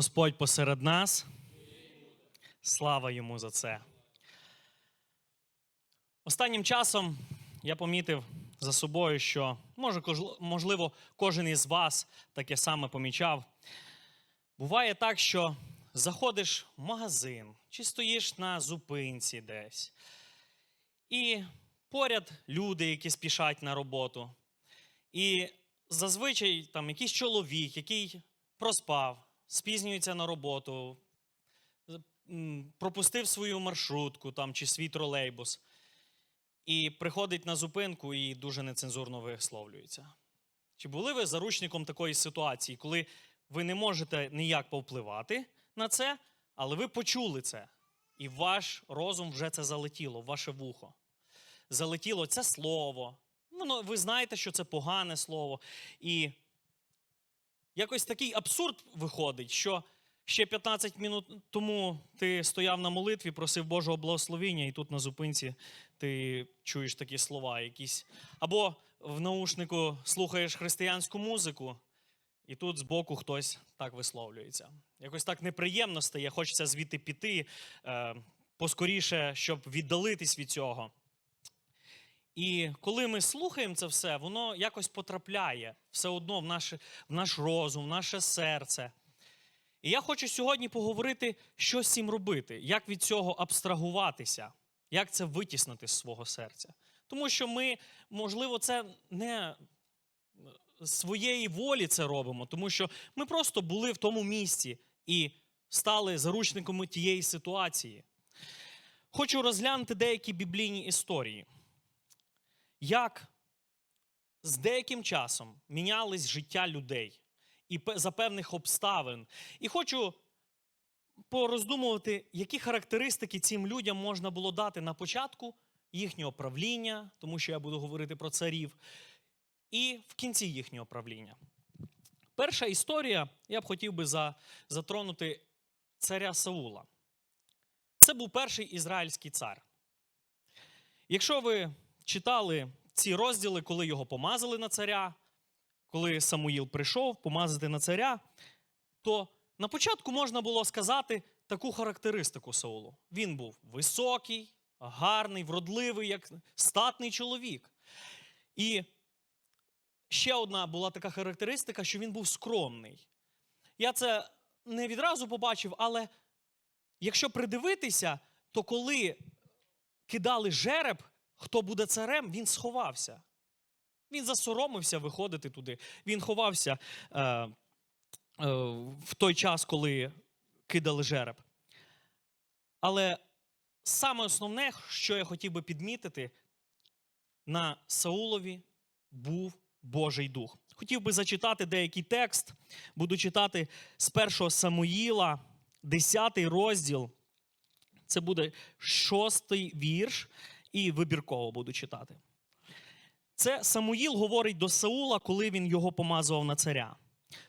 Господь посеред нас. Слава йому за це. Останнім часом я помітив за собою, що може, можливо, кожен із вас таке саме помічав. Буває так, що заходиш в магазин чи стоїш на зупинці десь, і поряд люди, які спішать на роботу. І зазвичай там якийсь чоловік, який проспав, спізнюється на роботу, пропустив свою маршрутку там, чи свій тролейбус, і приходить на зупинку і дуже нецензурно висловлюється. Чи були ви заручником такої ситуації, коли ви не можете ніяк повпливати на це, але ви почули це, і ваш розум вже це залетіло, ваше вухо. Залетіло це слово. Воно, ви знаєте, що це погане слово. І якось такий абсурд виходить, що ще 15 минут тому ти стояв на молитві, просив Божого благословення, і тут на зупинці ти чуєш такі слова якісь. Або в наушнику слухаєш християнську музику, і тут збоку хтось так висловлюється. Якось так неприємно стає, хочеться звідти піти е, поскоріше, щоб віддалитись від цього. І коли ми слухаємо це все, воно якось потрапляє все одно в наш, в наш розум, в наше серце. І я хочу сьогодні поговорити, що з цим робити, як від цього абстрагуватися, як це витіснити з свого серця. Тому що ми, можливо, це не з своєї волі це робимо, тому що ми просто були в тому місці і стали заручниками тієї ситуації. Хочу розглянути деякі біблійні історії як з деяким часом мінялись життя людей і за певних обставин. І хочу пороздумувати, які характеристики цим людям можна було дати на початку їхнього правління, тому що я буду говорити про царів, і в кінці їхнього правління. Перша історія, я б хотів би за, затронути царя Саула. Це був перший ізраїльський цар. Якщо ви читали ці розділи, коли його помазали на царя, коли Самуїл прийшов помазати на царя, то на початку можна було сказати таку характеристику Саулу. Він був високий, гарний, вродливий, як статний чоловік. І ще одна була така характеристика, що він був скромний. Я це не відразу побачив, але якщо придивитися, то коли кидали жереб, хто буде царем, він сховався. Він засоромився виходити туди. Він ховався е, е, в той час, коли кидали жереб. Але саме основне, що я хотів би підмітити, на Саулові був Божий Дух. Хотів би зачитати деякий текст. Буду читати з 1 Самуїла, 10 розділ. Це буде шостий вірш, і вибірково буду читати. Це Самуїл говорить до Саула, коли він його помазував на царя.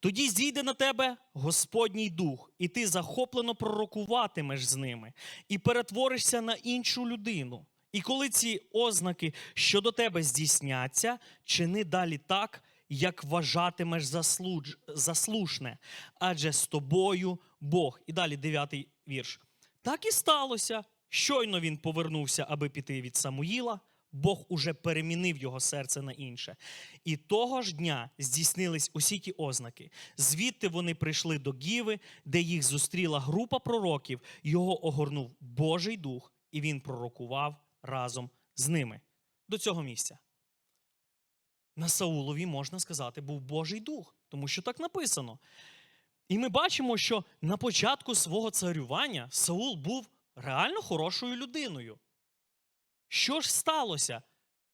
Тоді зійде на тебе Господній дух, і ти захоплено пророкуватимеш з ними, і перетворишся на іншу людину. І коли ці ознаки щодо тебе здійсняться, чини далі так, як вважатимеш заслуж... заслушне, адже з тобою Бог. І далі дев'ятий вірш. Так і сталося. Щойно він повернувся, аби піти від Самуїла. Бог уже перемінив його серце на інше. І того ж дня здійснились усі ті ознаки. Звідти вони прийшли до Гіви, де їх зустріла група пророків, його огорнув Божий дух, і він пророкував разом з ними. До цього місця. На Саулові, можна сказати, був Божий дух, тому що так написано. І ми бачимо, що на початку свого царювання Саул був реально хорошою людиною. Що ж сталося?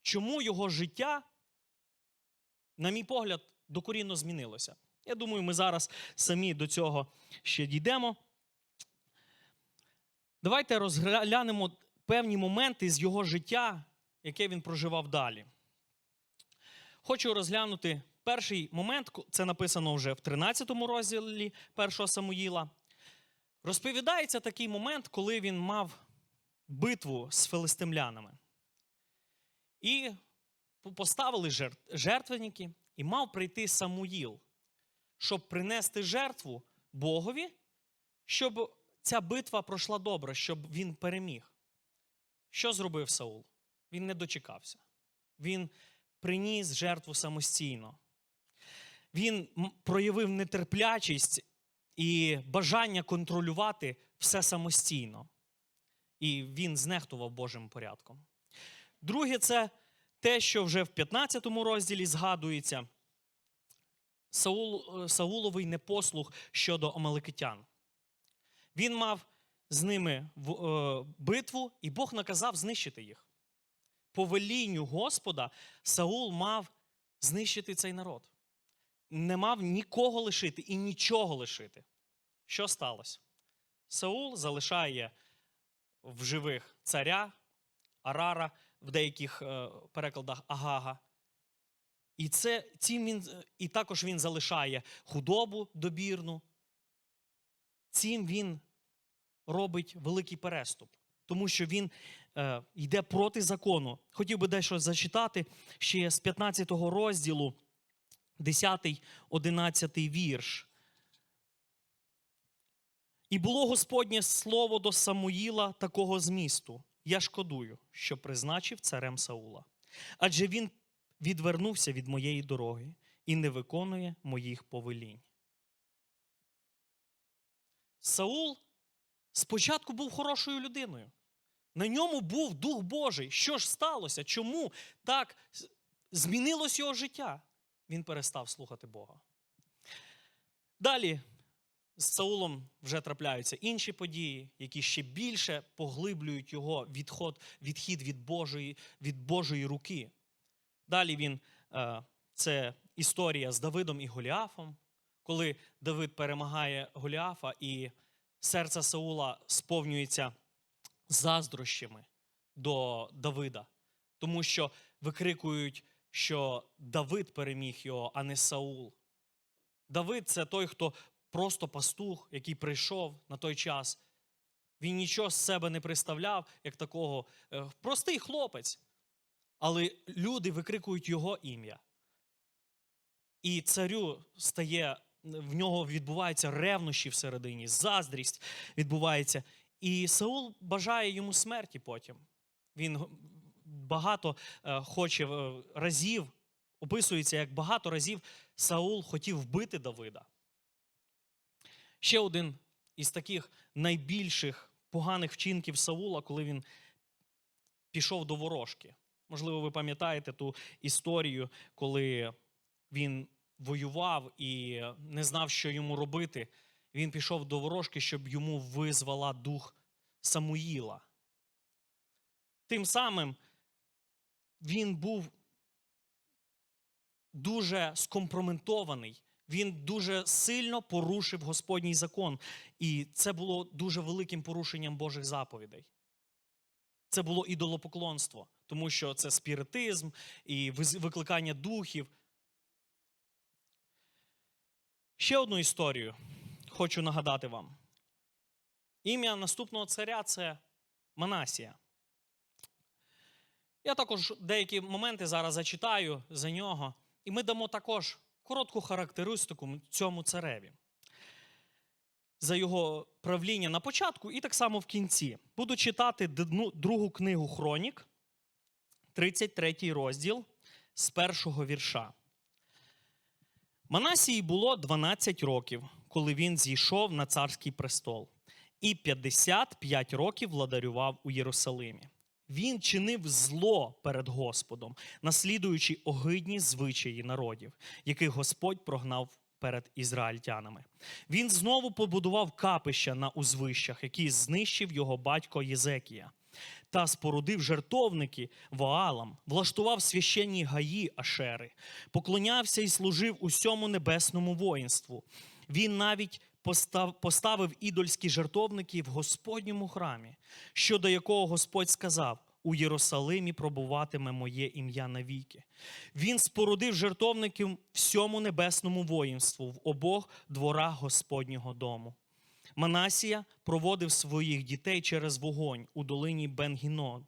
Чому його життя, на мій погляд, докорінно змінилося? Я думаю, ми зараз самі до цього ще дійдемо. Давайте розглянемо певні моменти з його життя, яке він проживав далі. Хочу розглянути перший момент, це написано вже в 13 розділі 1 Самуїла. Розповідається такий момент, коли він мав битву з филистимлянами. І поставили жертв- жертвенники, і мав прийти Самуїл, щоб принести жертву Богові щоб ця битва пройшла добре, щоб він переміг. Що зробив Саул? Він не дочекався. Він приніс жертву самостійно. Він проявив нетерплячість і бажання контролювати все самостійно. І він знехтував Божим порядком. Друге, це те, що вже в 15 розділі згадується Саул, е, Сауловий непослух щодо амаликитян. Він мав з ними е, битву, і Бог наказав знищити їх. По велінню Господа Саул мав знищити цей народ. Не мав нікого лишити і нічого лишити. Що сталося? Саул залишає в живих царя, Арара, в деяких е, перекладах Агага. І, це, цим він, і також він залишає худобу добірну. Цим він робить великий переступ, тому що він е, йде проти закону. Хотів би дещо зачитати ще з 15 розділу, 10-11 вірш. І було Господнє слово до Самуїла такого змісту: Я шкодую, що призначив царем Саула. Адже він відвернувся від моєї дороги і не виконує моїх повелінь. Саул спочатку був хорошою людиною. На ньому був Дух Божий. Що ж сталося? Чому так змінилось його життя? Він перестав слухати Бога. Далі з Саулом вже трапляються інші події, які ще більше поглиблюють його відход, відхід від Божої, від Божої руки. Далі він е, це історія з Давидом і Голіафом, коли Давид перемагає Голіафа, і серце Саула сповнюється заздрощами до Давида, тому що викрикують, що Давид переміг його, а не Саул. Давид це той, хто просто пастух, який прийшов на той час. Він нічого з себе не представляв, як такого е, простий хлопець. Але люди викрикують його ім'я. І царю стає, в нього відбуваються ревнощі всередині, заздрість відбувається. І Саул бажає йому смерті потім. Він багато е, хоче е, разів, описується, як багато разів Саул хотів вбити Давида. Ще один із таких найбільших поганих вчинків Саула, коли він пішов до ворожки. Можливо, ви пам'ятаєте ту історію, коли він воював і не знав, що йому робити. Він пішов до ворожки, щоб йому визвала дух Самуїла. Тим самим він був дуже скомпроментований. Він дуже сильно порушив Господній закон. І це було дуже великим порушенням Божих заповідей. Це було ідолопоклонство, тому що це спіритизм і викликання духів. Ще одну історію хочу нагадати вам. Ім'я наступного царя це Манасія. Я також деякі моменти зараз зачитаю за нього, і ми дамо також коротку характеристику цьому цареві. За його правління на початку і так само в кінці. Буду читати другу книгу Хронік, 33 розділ з першого вірша. Манасії було 12 років, коли він зійшов на царський престол, і 55 років владарював у Єрусалимі. Він чинив зло перед Господом, наслідуючи огидні звичаї народів, яких Господь прогнав перед ізраїльтянами. Він знову побудував капища на узвищах, які знищив його батько Єзекія, та спорудив жертовники Ваалам, влаштував священні гаї Ашери, поклонявся і служив усьому небесному воїнству. Він навіть поставив ідольські жертовники в Господньому храмі, щодо якого Господь сказав: у Єрусалимі пробуватиме моє ім'я навіки. Він спорудив жертовників всьому небесному воїнству в обох дворах Господнього дому. Манасія проводив своїх дітей через вогонь у долині Бенгінон,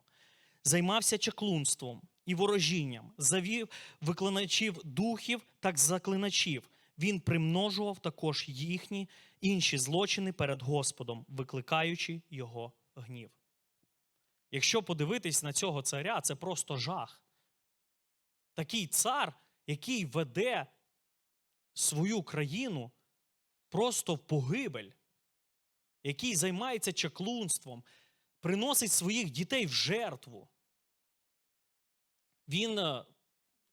займався чаклунством і ворожінням, завів виклиначів духів та заклиначів, він примножував також їхні інші злочини перед Господом, викликаючи його гнів. Якщо подивитись на цього царя, це просто жах. Такий цар, який веде свою країну просто в погибель, який займається чаклунством, приносить своїх дітей в жертву. Він, е,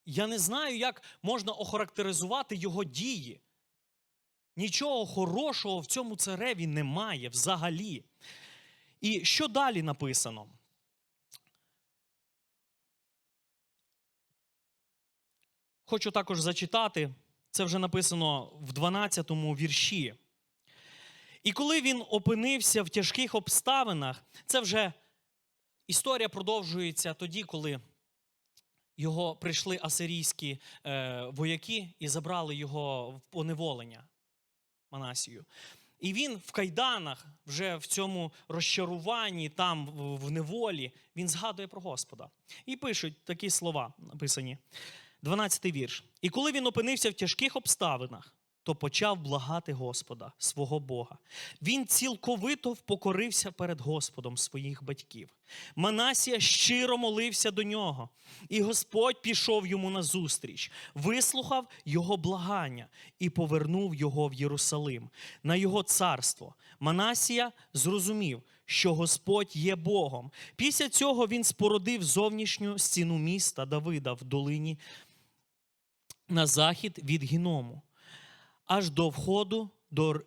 я не знаю, як можна охарактеризувати його дії. Нічого хорошого в цьому цареві немає взагалі. І що далі написано? Хочу також зачитати, це вже написано в 12 му вірші. І коли він опинився в тяжких обставинах, це вже історія продовжується тоді, коли його прийшли асирійські е, вояки і забрали його в поневолення Манасію. І він в кайданах, вже в цьому розчаруванні, там в неволі, він згадує про Господа. І пишуть такі слова написані. 12 вірш. І коли він опинився в тяжких обставинах, то почав благати Господа, свого Бога. Він цілковито впокорився перед Господом своїх батьків. Манасія щиро молився до нього, і Господь пішов йому назустріч, вислухав його благання і повернув його в Єрусалим, на його царство. Манасія зрозумів, що Господь є Богом. Після цього він спородив зовнішню стіну міста Давида в долині на захід від Гіному, аж до входу до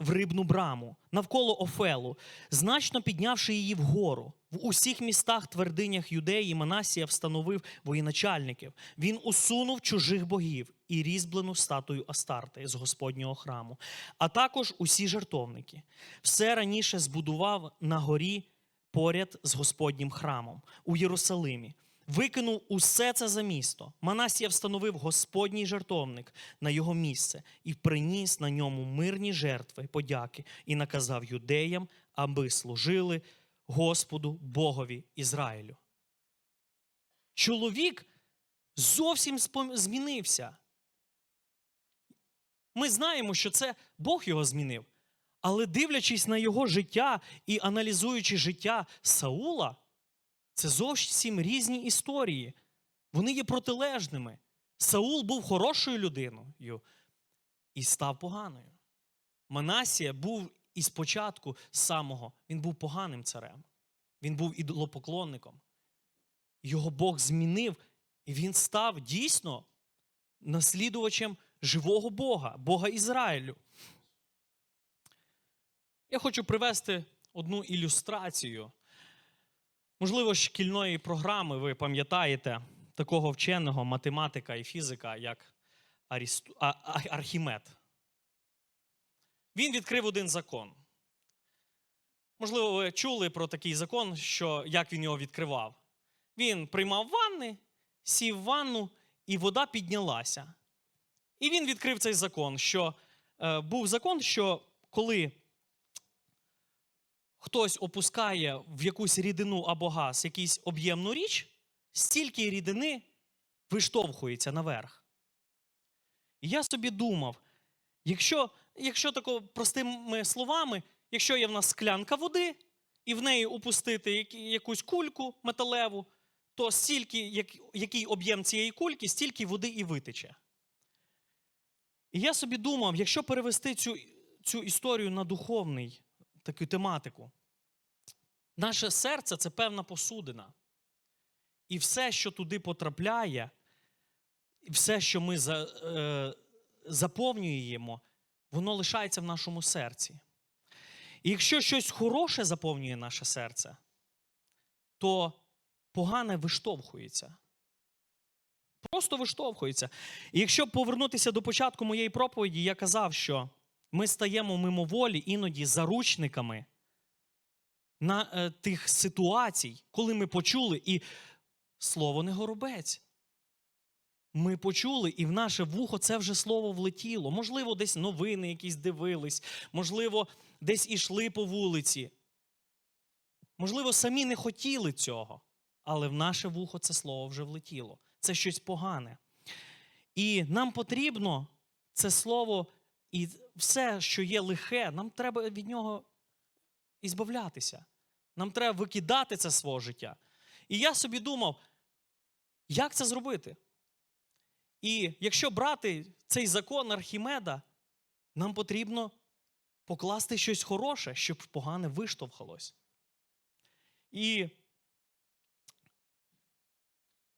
в рибну браму, навколо Офелу, значно піднявши її вгору. В усіх містах твердинях юдеї Манасія встановив воєначальників. Він усунув чужих богів і різьблену статую Астарти з Господнього храму, а також усі жертовники. Все раніше збудував на горі поряд з Господнім храмом у Єрусалимі. Викинув усе це за місто. Манасія встановив Господній жертовник на його місце і приніс на ньому мирні жертви, подяки, і наказав юдеям, аби служили Господу Богові Ізраїлю. Чоловік зовсім змінився. Ми знаємо, що це Бог його змінив. Але дивлячись на його життя і аналізуючи життя Саула, це зовсім різні історії. Вони є протилежними. Саул був хорошою людиною і став поганою. Манасія був із початку самого, він був поганим царем. Він був ідолопоклонником. Його Бог змінив, і він став дійсно наслідувачем живого Бога, Бога Ізраїлю. Я хочу привести одну ілюстрацію. Можливо, шкільної програми ви пам'ятаєте такого вченого математика і фізика, як Арісту... а, Архімед. Він відкрив один закон. Можливо, ви чули про такий закон, що як він його відкривав. Він приймав ванни, сів в ванну, і вода піднялася. І він відкрив цей закон, що е, був закон, що коли хтось опускає в якусь рідину або газ якийсь об'ємну річ, стільки рідини виштовхується наверх. І я собі думав, якщо, якщо тако простими словами, якщо є в нас склянка води, і в неї опустити якусь кульку металеву, то стільки, як, який об'єм цієї кульки, стільки води і витече. І я собі думав, якщо перевести цю, цю історію на духовний таку тематику, наше серце це певна посудина. І все, що туди потрапляє, і все, що ми за, е, заповнюємо, воно лишається в нашому серці. І якщо щось хороше заповнює наше серце, то погане виштовхується. Просто виштовхується. І якщо повернутися до початку моєї проповіді, я казав, що ми стаємо мимоволі іноді заручниками на е, тих ситуацій, коли ми почули, і слово не горобець. Ми почули, і в наше вухо це вже слово влетіло. Можливо, десь новини якісь дивились, можливо, десь ішли по вулиці. Можливо, самі не хотіли цього, але в наше вухо це слово вже влетіло. Це щось погане. І нам потрібно це слово і все, що є лихе, нам треба від нього ізбавлятися. Нам треба викидати це свого життя. І я собі думав, як це зробити? І якщо брати цей закон Архімеда, нам потрібно покласти щось хороше, щоб погане виштовхалось. І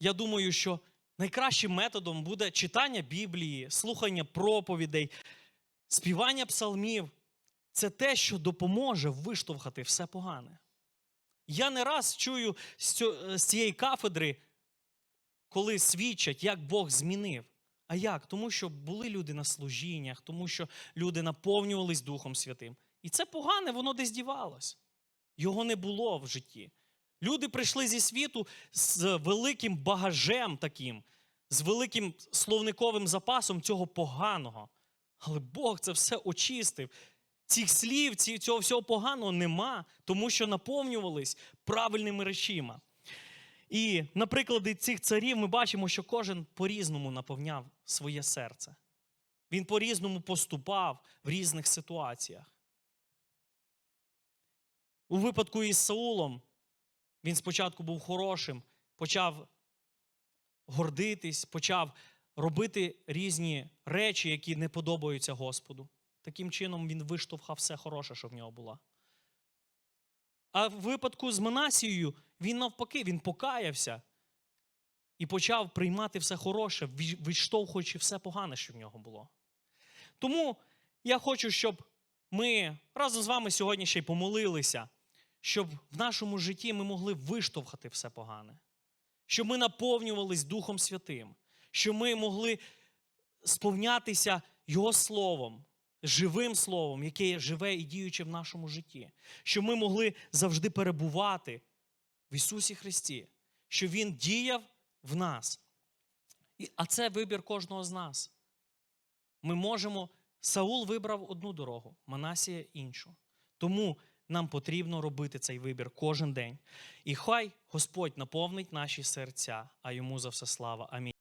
я думаю, що найкращим методом буде читання Біблії, слухання проповідей, співання псалмів. Це те, що допоможе виштовхати все погане. Я не раз чую з цієї кафедри, коли свідчать, як Бог змінив. А як? Тому що були люди на служіннях, тому що люди наповнювались Духом Святим. І це погане, воно десь дівалось. Його не було в житті. Люди прийшли зі світу з великим багажем таким, з великим словниковим запасом цього поганого. Але Бог це все очистив. Цих слів, цього всього поганого нема, тому що наповнювались правильними речима. І на прикладі цих царів ми бачимо, що кожен по-різному наповняв своє серце. Він по-різному поступав в різних ситуаціях. У випадку із Саулом він спочатку був хорошим, почав гордитись, почав робити різні речі, які не подобаються Господу. Таким чином він виштовхав все хороше, що в нього було. А в випадку з Манасією він навпаки, він покаявся і почав приймати все хороше, ві- відштовхуючи все погане, що в нього було. Тому я хочу, щоб ми разом з вами сьогодні ще й помолилися, щоб в нашому житті ми могли виштовхати все погане, щоб ми наповнювались Духом Святим, щоб ми могли сповнятися Його Словом, живим Словом, яке живе і діюче в нашому житті, щоб ми могли завжди перебувати в Ісусі Христі, що Він діяв в нас. А це вибір кожного з нас. Ми можемо. Саул вибрав одну дорогу, Манасія іншу. Тому нам потрібно робити цей вибір кожен день. І хай Господь наповнить наші серця, а йому за все слава. Амінь.